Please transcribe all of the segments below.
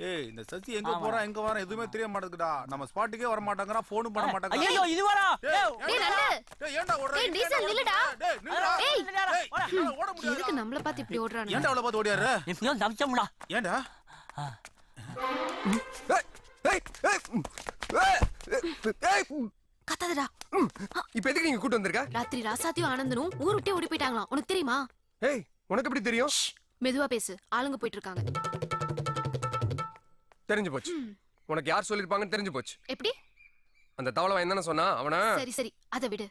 ஏய் இந்த சசி எங்க போறான் எங்க வரான் எதுவுமே தெரிய மாட்டேங்குடா நம்ம ஸ்பாட்டுக்கே வர மாட்டாங்கறான் ஃபோனும் பண்ண மாட்டாங்க ஐயோ இது வரா டேய் நண்டு. டேய் ஏன்டா ஓடுற? டேய், டீசல் நில்லுடா. டேய் நில்லுடா. ஏய். ஓட எதுக்கு முடியாது நம்மள பார்த்து இப்படி ஓடுறானு ஏன்டா அவளை பார்த்து ஓடியாரு எப்படியோ தப்பிச்சோம்டா ஏன்டா ஏய், ஏய், கத்தாதடா. இப்ப எதுக்கு நீங்க கூட்டு வந்திருக்க? ராத்திரி ராசாத்தியும் ஆனந்தனும் ஊர் விட்டே ஓடி போயிட்டாங்களாம். உனக்கு தெரியுமா? ஏய் உனக்கு எப்படி தெரியும்? மெதுவா பேசு. ஆளுங்க போயிட்டு இருக்காங்க. தெரிஞ்சு போச்சு. உனக்கு யார் சொல்லிருப்பாங்கன்னு தெரிஞ்சு போச்சு. எப்படி? அந்த தவளை என்னன்னு சொன்னா அவன சரி சரி. அத விடு.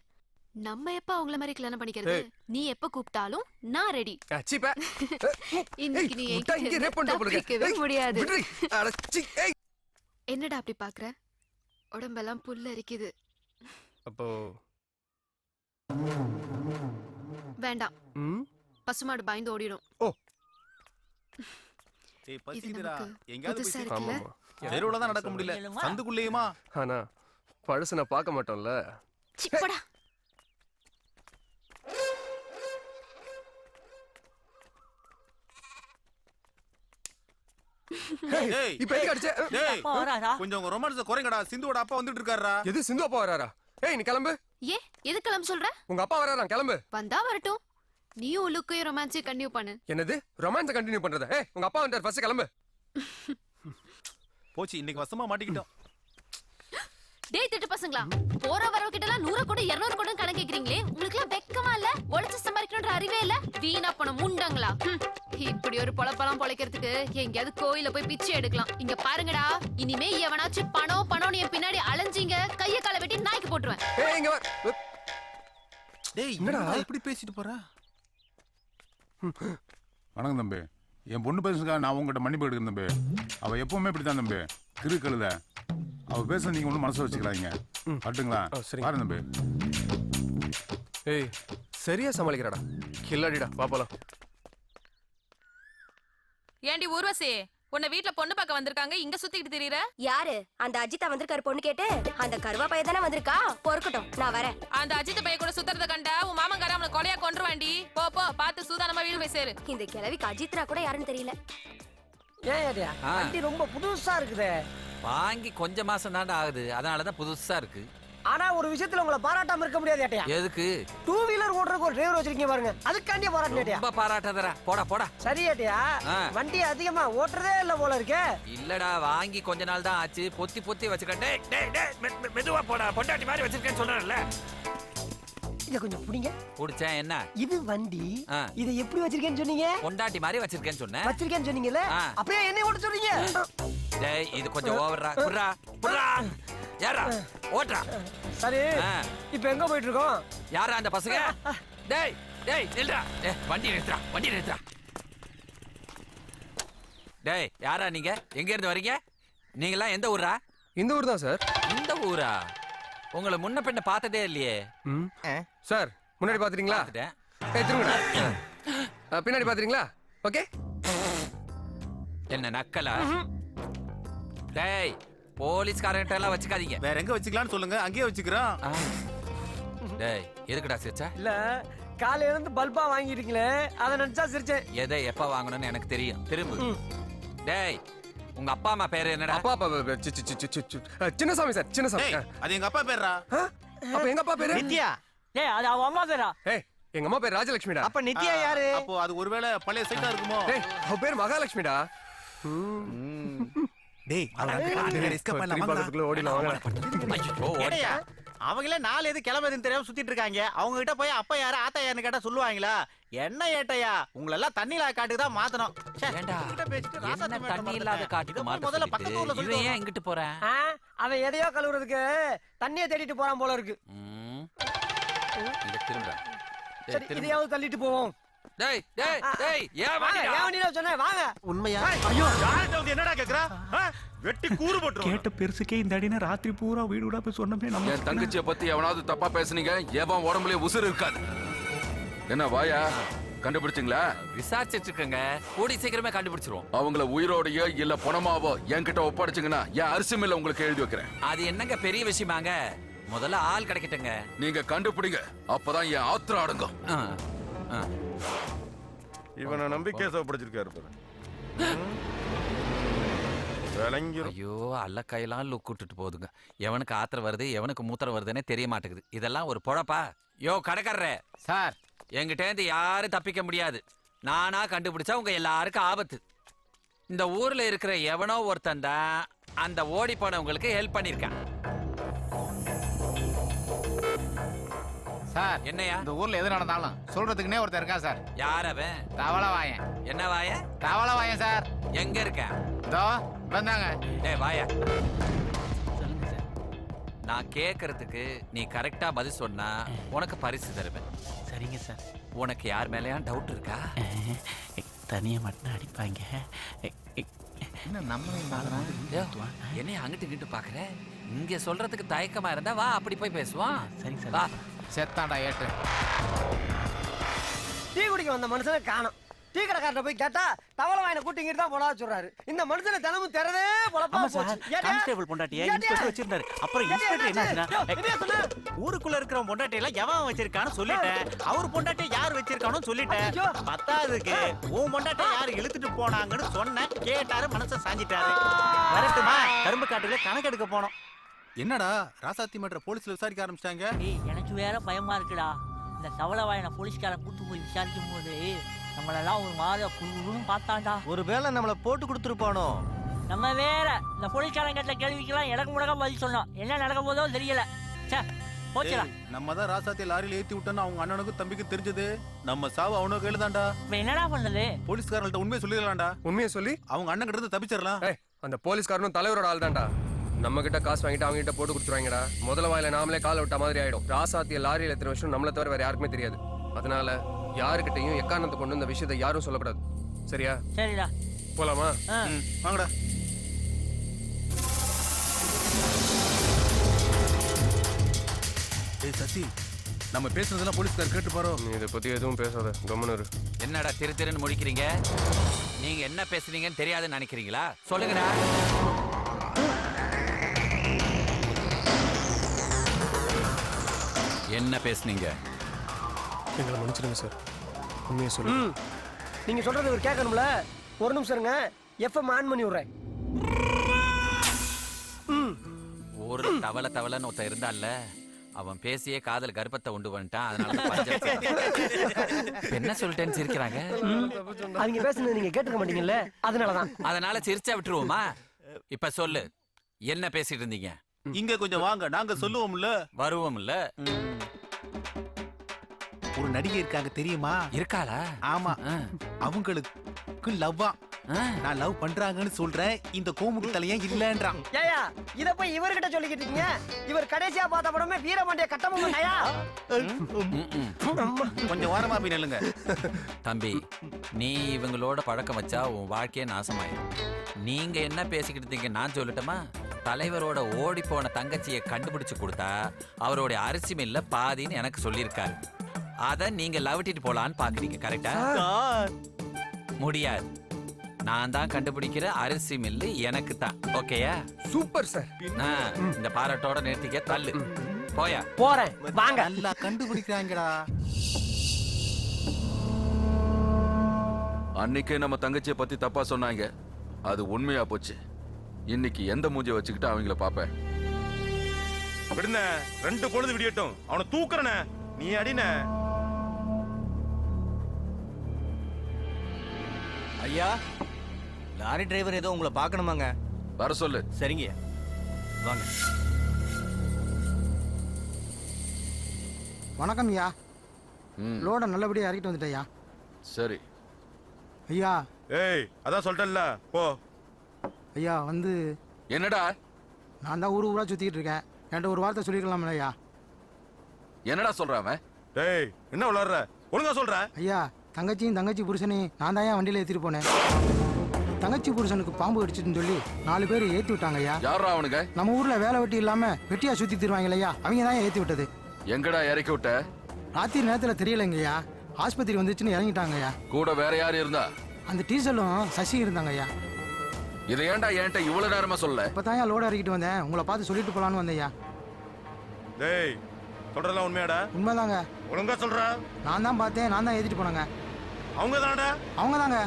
நம்ம எப்ப அவங்கள மாதிரி கல்யாணம் பண்ணிக்கிறது? நீ எப்ப கூப்பிட்டாலும் நான் ரெடி இன்னைக்கு நீ தப்பிக்கவே முடியாது. என்னடா அப்படி பாக்குற? உடம்பெல்லாம் புல்ல அரிக்குது. அப்போ? வேண்டாம். பசுமாடு பயந்து ஓடிடும். ஓ. ஏய் பசிக்குதுடா எங்கயாவது போய் தெருவுல தான் நடக்க முடியல. சந்துக்குள்ளேயுமா? ஆனா பழசு நான் பார்க்க மாட்டோம்ல. சிப்படா டேய் இப்ப எதுக்கு அடிச்ச? டேய் அப்பா வராதா கொஞ்சம் உங்க ரொமான்ஸ் குறைங்கடா. சிந்துவோட அப்பா வந்துட்டு இருக்காருடா. எது சிந்து அப்பா வராரா? ஏய் நீ கிளம்பு. ஏ எது கிளம்ப சொல்ற? உங்க அப்பா வராரா? கிளம்பு. வந்தா வரட்டும். நீயும் லுக்கையும் ரொமான்ஸையும் கண்டினியூ பண்ணு? என்னது? ரொமான்ஸ் கண்டினியூ பண்றதா? ஏய் உங்க அப்பா வந்தார். ஃபர்ஸ்ட் கிளம்பு. போச்சு இன்னைக்கு வசமா மாட்டிக்கிட்டோம். டேய் திட்டு பசங்களா போற வரவ கிட்ட எல்லாம் நூறு கூட இருநூறு கூட கணக்கு கேக்குறீங்களே? உங்களுக்கு எல்லாம் வெக்கமா இல்ல? உழைச்சு சம்பாதிக்கணும்ன்ற அறிவே இல்ல? வீணா பணம் முண்டங்களா? ஹம். இப்படி ஒரு பொழப்பெல்லாம் பொழைக்கிறதுக்கு எங்கேயாவது கோயில போய் பிச்சை எடுக்கலாம். இங்க பாருங்கடா இனிமே எவனாச்சும் பணம் பணம் என் பின்னாடி அலைஞ்சீங்க கைய காலை வெட்டி நாய்க்கு போட்டுருவேன். ஏய் இங்க வா. டேய்? என்னடா இப்படி பேசிட்டு போற? வணக்கம் தம்பி. என் பொண்ணு பேசுங்க நான் உங்ககிட்ட மன்னிப்பு எடுக்கிறேன் தம்பி. அவ எப்பவுமே இப்படித்தான் தம்பி. திரு கழுத அவ பேச நீங்க ஒன்றும் மனசு வச்சுக்கலாங்க கட்டுங்களா சரிங்க. பாருங்க தம்பி. ஏய் சரியா சமாளிக்கிறடா. கில்லாடிடா வா போலாம். ஏண்டி ஊர்வசி உன்னை வீட்ல பொண்ணு பார்க்க வந்திருக்காங்க இங்க சுத்திக்கிட்டு திரியற? யாரு? அந்த அஜித்தா வந்திருக்காரு பொண்ணு கேட்டு அந்த கருவா பைய தானே வந்திருக்கா? பொறுக்கட்டும் நான் வரேன். அந்த அஜித் பைய கூட சுத்துறத கண்டா போய் சேரு. இந்த கிழவிக்கு அஜித்ரா கூட யாருன்னு தெரியல. ஏன். வண்டி ரொம்ப புதுசா இருக்குதே. வாங்கி கொஞ்ச மாசம் தாண்டா ஆகுது. அதனால தான் புதுசா இருக்கு. ஆனா ஒரு விஷயத்துல உங்களை பாராட்டாம இருக்க முடியாது ஏட்டையா? எதுக்கு? டூ வீலர் ஓட்டுறதுக்கு ஒரு டிரைவர் வச்சிருக்கீங்க பாருங்க. அதுக்காண்டியே பாராட்டு ஏட்டையா? ரொம்ப பாராட்டாதடா. போடா போடா. சரி ஏட்டையா. வண்டி அதிகமா ஓட்டுறதே இல்ல போல இருக்கே. இல்லடா வாங்கி கொஞ்ச நாள் தான் ஆச்சு. பொத்தி பொத்தி வச்சிருக்கேன் டேய் டேய் டேய் மெதுவா போடா. பொண்டாட்டி மாதிரி வச்சிருக்கேன்னு சொல்றேன்ல. இத கொஞ்சம் புடிங்க. புடிச்சேன் என்ன? இது வண்டி. இத எப்படி வச்சிருக்கேன்னு சொன்னீங்க? பொண்டாட்டி மாதிரி வச்சிருக்கேன்னு சொன்னேன். வச்சிருக்கேன்னு சொன்னீங்கல்ல. அப்படியே என்ன ஓட்ட சொன்னீங்க டேய் இது கொஞ்சம் ஓவர்ரா. புர்ரா புர்ரா யாரா ஓட்றா சரி. இப்ப எங்க போயிட்டு இருக்கோம் யாரா அந்த பசங்க? டேய் டேய் நில்றா. டேய் வண்டி நிறுத்துறா வண்டி நிறுத்துறா. டேய் யாரா நீங்க? எங்க இருந்து வரீங்க? நீங்களாம் எந்த ஊரா இந்த ஊர் தான் சார். இந்த ஊரா? உங்களை முன்ன பின்ன பார்த்ததே இல்லையே. ம். சார் முன்னாடி பாத்துறீங்களா ஆ, பின்னாடி பாத்துறீங்களா ஓகே? என்ன நக்கலா? டேய் போலீஸ்காரங்கிட்ட எல்லாம் வச்சுக்காதீங்க. வேற எங்க வச்சுக்கலாம்னு சொல்லுங்க. அங்கேயே வச்சுக்கிறோம். ஆ. டேய் எதுக்குடா சிரிச்சா? இல்ல காலையில இருந்து பல்பா வாங்கிட்டீங்களே அதை நினைச்சா சிரிச்சேன். எதை எப்ப வாங்கணும்னு எனக்கு தெரியும். திரும்ப. டேய் உங்க அப்பா அம்மா பேரு என்னடா? அப்பா அப்பா அப்பா, சி, சி, சி, சி, சி, சி. ஆ, சின்னசாமி சார் சின்னசாமி. டேய். அது எங்க அப்பா பேர்ரா? ஆ? அப்ப எங்க அப்பா பேரு? நித்யா. ஏய் அது அவன் அம்மா பேரா? ஏய் எங்க அம்மா பேர் ராஜலட்சுமிடா. அப்ப நித்யா யாரு? அப்போ அது ஒருவேளை பழைய சைட்டா இருக்குமோ? டேய் அவ பேர் மகாலட்சுமிடா. டேய் திருப்பி பக்கத்துக்குள்ள ஓடிலாம் வாங்க ஐயோ, ஓடி. அவங்களே நாலு எது கிளம்புதுன்னு தெரியாம சுத்திட்டு இருக்காங்க. அவங்க கிட்ட போய் அப்பா யாரு ஆத்தா யாருன்னு கேட்டா சொல்லுவாங்களா? என்ன ஏட்டையா? உங்களை எல்லாம் தண்ணியில காட்டுக்கு தான் மாத்தணும். தண்ணி இல்லாத. காட்டுக்கு முதல்ல பக்கத்து ஊர்ல இவன் ஏன் இங்கிட்டு போறேன் அவன் எதையோ கழுவுறதுக்கு தண்ணியை தேடிட்டு போறான் போல இருக்கு. இதையாவது தள்ளிட்டு போவோம். டேய், டேய், டேய், ஏன் வாங்க வண்டியில சொன்னேன் வாங்க. உண்மையா? ஐயோ யார்கிட்ட வந்து என்னடா கேக்குறா? வெட்டி கூறு போட்டுருவோம் கேட்ட பெருசுக்கே இந்த அடினா ராத்திரி பூரா வீடு வீடா போய் சொன்னமே நம்ம என் தங்கச்சிய பத்தி எவனாவது தப்பா பேசுனீங்க? எவன் உடம்புலயே உசுறு இருக்காது. என்ன வாயா? கண்டுபிடிச்சிங்களா? விசாரிச்சிட்டு இருக்கேங்க கூடி சீக்கிரமே கண்டுபிடிச்சிருவோம். அவங்கள உயிரோடையோ இல்ல பணமாவோ என்கிட்ட ஒப்படைச்சிங்கன்னா என் அரிசி மில்ல உங்களுக்கு எழுதி வைக்கிறேன். அது என்னங்க பெரிய விஷயமாங்க? முதல்ல ஆள் கிடைக்கட்டுங்க. நீங்க கண்டுபிடிங்க. அப்பதான் என் ஆத்திரம் அடங்கும். இவனை நம்பி கேஸ் ஒப்படைச்சிருக்காரு பாரு. விளங்கிரும். ஐயோ அல்லக்கையெல்லாம் லுக் விட்டுட்டு போகுதுங்க. எவனுக்கு ஆத்திரம் வருது எவனுக்கு மூத்திரம் வருதுன்னே தெரிய மாட்டேங்குது. இதெல்லாம் ஒரு பொழப்பா? யோ கடைக்காரரே. சார். என்கிட்ட இருந்து யாரும் தப்பிக்க முடியாது. நானா கண்டுபிடிச்சா உங்க எல்லாருக்கும் ஆபத்து. இந்த ஊர்ல இருக்கிற எவனோ ஒருத்தன் தான் அந்த ஓடி போனவங்களுக்கு ஹெல்ப் பண்ணிருக்கான் சார் என்னையா? இந்த ஊர்ல எது நடந்தாலும் சொல்றதுக்குன்னே ஒருத்தர் இருக்கா சார். யார் அவன்? தவளை வாயன். என்ன வாய? தவளை வாயன் சார். எங்க இருக்கான் இதோ வந்தாங்க டேய் வாயா. நான் கேக்குறதுக்கு நீ கரெக்டா பதில் சொன்னா உனக்கு பரிசு தருவேன். சரிங்க சார். உனக்கு யார் மேலயும் டவுட் இருக்கா? தனியா மட்டும் அடிப்பாங்க. என்ன நம்ம என்னைய அங்கிட்டு இங்கிட்டு பாக்குற இங்க சொல்றதுக்கு தயக்கமா இருந்தா வா அப்படி போய் பேசுவான் சரிங்க சார். வா. செத்தாண்டா ஏட்டு. டீ குடிக்க வந்த மனுஷனை காணோம். டீ கடைக்காரட்ட போய் கேட்டா தவளை வாயின கூட்டிங்கிட்டு தான் போடா சொல்றாரு. இந்த மனுஷனை தினமும் திறதே பொழப்பா ஆமா போச்சு. சார் ஏடியா? கான்ஸ்டேபிள் பொண்டாட்டிய? இன்ஸ்பெக்டர் வச்சிருந்தாரு. அப்புறம் இன்ஸ்பெக்டர் என்னாச்சு? சொன்ன? ஊருக்குள்ள இருக்கிற பொண்டாட்டி எல்லாம் எவன் வச்சிருக்கான்னு சொல்லிட்டேன். அவர் பொண்டாட்டி யார் வச்சிருக்கானு சொல்லிட்டேன். ஐயோ. பத்தாவதுக்கு உன் பொண்டாட்டி யார் இழுத்துட்டு போனாங்கன்னு சொன்னேன். கேட்டாரு மனச சாஞ்சிட்டாரு. வரட்டுமா? கரும்பு காட்டுல கணக்கு எடுக்க போனோம். என்னடா ராசாத்தி மன்ற போலீஸ்ல விசாரிக்க ஆரம்பிச்சிட்டாங்க? டேய் எனக்கு வேற பயமா இருக்குடா. இந்த தவளை வாயனை போலீஸ்காரன் கூட்டு போய் விசாரிக்கும் போது நம்மளெல்லாம் ஒரு மாதிரி குழுன்னு பார்த்தான்டா. ஒருவேளை நம்மள போட்டு கொடுத்துருப்பானோ? நம்ம வேற இந்த போலீஸ்காரன் கேட்ட கேள்விக்கெல்லாம் எனக்கு முடக்க பதில் சொன்னோம் என்ன நடக்க போதோ தெரியல. சே போச்சுடா. ஏய், நம்ம தான் ராசாத்தி லாரியில ஏத்தி விட்டோன்னு அவங்க அண்ணனுக்கும் தம்பிக்கு தெரிஞ்சது. நம்ம சாவு அவனுக்கு கையில தான்டா இப்ப என்னடா பண்ணது? போலீஸ்காரங்கள்ட்ட உண்மையை சொல்லிடலாம்டா. உண்மையை சொல்லி? அவங்க அண்ணன் கிட்ட இருந்து தப்பிச்சிடலாம். ஏய் அந்த போலீஸ்காரனும் தலைவரோட ஆள் தான்டா நம்ம கிட்ட காசு வாங்கிட்டு அவங்க கிட்ட போட்டு கொடுத்துருவாங்கடா. முதல்ல வாயில நாமளே கால விட்ட மாதிரி ஆயிடும். ராசாத்திய லாரியில எத்தனை வருஷம் நம்மள தவிர வேற யாருக்குமே தெரியாது. அதனால யாருக்கிட்டையும் எக்காரணத்தை கொண்டு இந்த விஷயத்தை யாரும் சொல்லக்கூடாது. சரியா? சரிடா. போலாமா? வாங்கடா. ஏய் சசி நம்ம பேசுனதெல்லாம் போலீஸ்கார் கேட்டு பாரோ. நீ இதை பத்தி எதுவும் பேசாத. கம்முன்னு இரு. என்னடா திரு திருன்னு முடிக்கிறீங்க? நீங்க என்ன பேசுறீங்கன்னு தெரியாதுன்னு நினைக்கிறீங்களா? சொல்லுங்கடா. என்ன பேசுனீங்க? எங்களை மன்னிச்சிடுங்க சார் உண்மையை சொல்லு ம். நீங்க சொல்றது இவர் கேட்கணும்ல? ஒரு நிமிஷம் இருங்க. எஃப்எம் ஆன் பண்ணி விடுறேன். ஒரு தவளை தவளைன்னு ஒருத்தன் இருந்தான்ல அவன் பேசியே காதல் கர்ப்பத்தை உண்டு பண்ணிட்டான் அதனால தான் என்ன சொல்லிட்டேன்னு சிரிக்கிறாங்க? அவங்க பேசுனது நீங்க கேட்டுக்க மாட்டீங்கல்ல? அதனாலதான். அதனால சிரிச்சா விட்டுருவோமா? இப்ப சொல்லு என்ன பேசிட்டு இருந்தீங்க? இங்க கொஞ்சம் வாங்க. நாங்க சொல்லுவோம்ல. வருவோம்ல. ஒரு நடிகை இருக்காங்க தெரியுமா? இருக்காளா? ஆமா. அவங்களுக்கு லவ்வா. நான் லவ் பண்றாங்கன்னு சொல்றேன். இந்த கோமுடி தலையன் இல்லன்றான். ஏயா இத போய் இவர்கிட்ட சொல்லிக்கிட்டு இருக்கீங்க? இவர் கடைசியா பார்த்த படமே வீரபாண்டிய கட்டபொம்மன் ஐயா ம், ம். கொஞ்சம் வாரமா போய் நில்லுங்க. தம்பி நீ இவங்களோட பழக்கம் வச்சா உன் வாழ்க்கையே நாசமாயிடும் நீங்க என்ன பேசிக்கிட்டு இருக்கீங்க நான் சொல்லட்டுமா? தலைவரோட ஓடி போன தங்கச்சியை கண்டுபிடிச்சு கொடுத்தா அவருடைய அரிசி மில்ல பாதின்னு எனக்கு சொல்லியிருக்காரு. அத நீங்க லவட்டிட்டு போலான்னு பாக்குறீங்க கரெக்டா முடியாது. நான் தான் கண்டுபிடிக்கிற அரிசி மில்லு எனக்கு தான். ஓகேயா? Super sir. இந்த பாராட்டோட நிறுத்திக்க தள்ளு. போயா? போறேன். வாங்க. நல்லா கண்டுபிடிக்கிறாங்கடா. அன்னைக்கே நம்ம தங்கச்சியை பத்தி தப்பா சொன்னாங்க. அது உண்மையா போச்சு. இன்னைக்கு எந்த மூஞ்சிய வச்சுக்கிட்டு அவங்கள பாப்பேன் விடுன ரெண்டு பொழுது விடியட்டும். அவனை தூக்குறன. நீ அடின. ஐயா லாரி டிரைவர் ஏதோ உங்களை பார்க்கணுமாங்க? வர சொல்லு. சரிங்க வாங்க. வணக்கம் ஐயா. ம், லோட நல்லபடியா இறக்கிட்டு வந்துட்டேயா சரி. ஐயா. ஏய் அதான் சொல்லிட்டேன்ல. போ. ஐயா வந்து என்னடா? நான் தான் ஊர் ஊரா சுத்திட்டு இருக்கேன். என்கிட்ட ஒரு வார்த்தை சொல்லிருக்கலாம்ல ஐயா. என்னடா சொல்றான் அவன்? டேய் என்ன விளாடுற? ஒழுங்கா சொல்ற. ஐயா தங்கச்சியும் தங்கச்சி புருஷனையும் நான் தான் ஏன் வண்டியில ஏத்திட்டு போனேன்? தங்கச்சி புருஷனுக்கு பாம்பு கடிச்சிட்டுன்னு சொல்லி நாலு பேர் ஏத்தி விட்டாங்க ஐயா. யாரா அவனுங்க? நம்ம ஊர்ல வேலை வெட்டி இல்லாம வெட்டியா சுத்தி தருவாங்க ஐயா. அவங்க தான் ஏத்தி விட்டது? எங்கடா இறக்கி விட்ட? ராத்திரி நேரத்துல தெரியலைங்க ஐயா. ஆஸ்பத்திரி வந்துச்சுன்னு இறங்கிட்டாங்க ஐயா. கூட வேற யாரு இருந்தா? அந்த டீசலும் சசி இருந்தாங்க ஐயா. இதை ஏன்டா என்கிட்ட இவ்வளவு நேரமா சொல்ல? இப்பதான் ஐயா லோட இறக்கிட்டு வந்தேன். உங்களை பார்த்து சொல்லிட்டு போலான்னு வந்தேன் ஐயா. டேய் சொல்றதெல்லாம் உண்மையாடா? உண்மைதாங்க. ஒழுங்கா சொல்ற. நான் தான் பார்த்தேன் நான் தான் ஏத்திட்டு போனேங்க. அவங்க தானடா அவங்க தாங்க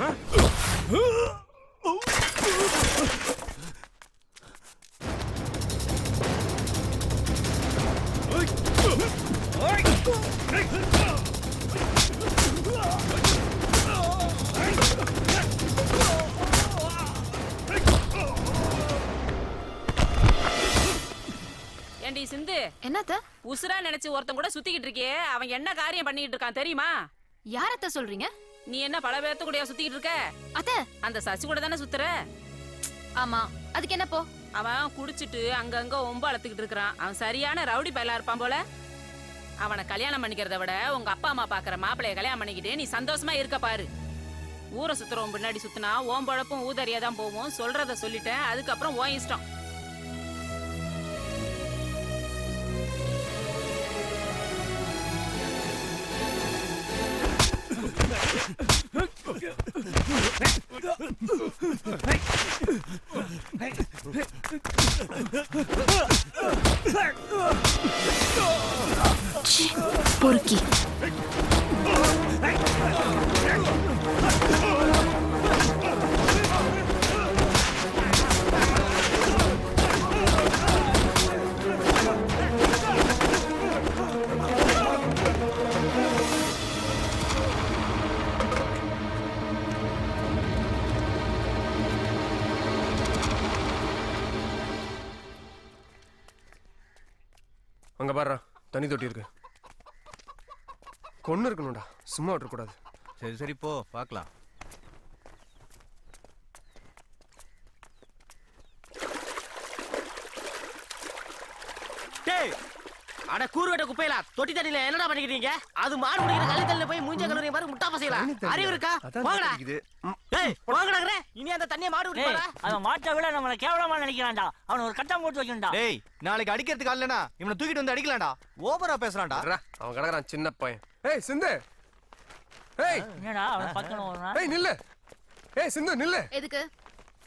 ஒருத்தன் கூட சுத்திக்கிட்டு இருக்கியே அவன் என்ன காரியம் பண்ணிட்டு இருக்கான் தெரியுமா? யாரத்த சொல்றீங்க? நீ என்ன பல பேர்த்து கூடயா சுத்திக்கிட்டு இருக்க? அத்த! அந்த சசி கூட தானே சுத்துற? ஆமா அதுக்கு என்ன போ? அவன் குடிச்சிட்டு அங்கங்க ஒம்ப அளத்துக்கிட்டு இருக்கிறான். அவன் சரியான ரவுடி பயலா இருப்பான் போல. அவனை கல்யாணம் பண்ணிக்கிறத விட உங்க அப்பா அம்மா பாக்குற மாப்பிளைய கல்யாணம் பண்ணிக்கிட்டு நீ சந்தோஷமா இருக்க பாரு. ஊரை சுத்துறவன் பின்னாடி சுத்தினா ஓம் பழப்பும் ஊதறியா தான் போவோம். சொல்றத சொல்லிட்டேன் அதுக்கப்புறம் ஓன் இஷ்டம். Hey! தண்ணி தொட்டி இருக்கு. கொன்னு இருக்கணும்டா. சும்மா விட்டுறக்கூடாது. சரி சரி போ பார்க்கலாம் டேய் அட கூறுவட்ட குப்பையில தொட்டி தண்ணியில என்னடா பண்ணிக்கிறீங்க அது மாடு முடிக்கிற கள்ளி தண்ணில போய் மூஞ்ச கழுவுறீங்க பாரு முட்டா பசங்களா அறிவு இருக்கா? போங்கடா. போங்கடாங்கறே இனி அந்த தண்ணியை மாடு குடிப்பாடா அவன் மாட்டை விட நம்மளை கேவலமா நினைக்கிறான்டா. அவனை ஒரு கட்டம் போட்டு வைக்கணும்டா. டேய் நாளைக்கு அடிக்கிறதுக்கு இவனை தூக்கிட்டு வந்து அடிக்கலாம்டா. ஓவரா பேசுறான்டா. அவன் கிடக்குறான் சின்ன பையன். ஏய் சிந்து. ஏய். என்னடா அவனை பக்கணும் ஒரு நாள். ஏய் நில்லு. ஏய் சிந்து நில்லு. எதுக்கு?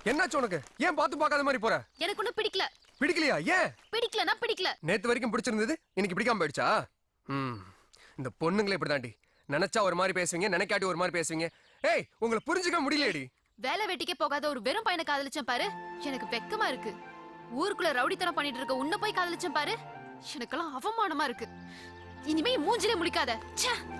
என்னாச்சு உனக்கு? ஏன் பார்த்து பார்க்காத மாதிரி போற? எனக்கு ஒண்ணும் பிடிக்கல. பிடிக்கலையா? ஏன்? பிடிக்கலனா பிடிக்கல. நேத்து வரைக்கும் பிடிச்சிருந்தது இன்னைக்கு பிடிக்காம போயிடுச்சா? ம். இந்த பொண்ணுங்களே இப்படிதாண்டி நினைச்சா ஒரு மாதிரி பேசுவீங்க நினைக்காட்டி ஒரு மாதிரி பேசுவீங்க. ஏய் உங்களை புரிஞ்சுக்க முடியலடி வேலை வெட்டிக்கே போகாத ஒரு வெறும் பையனை காதலிச்சேன் பாரு. எனக்கு வெக்கமா இருக்கு. ஊருக்குள்ள ரவுடித்தனம் பண்ணிட்டு இருக்க உன்னை போய் காதலிச்சேன் பாரு. எனக்கெல்லாம் அவமானமா இருக்கு. இனிமே மூஞ்சிலே முடிக்காத ச்சே.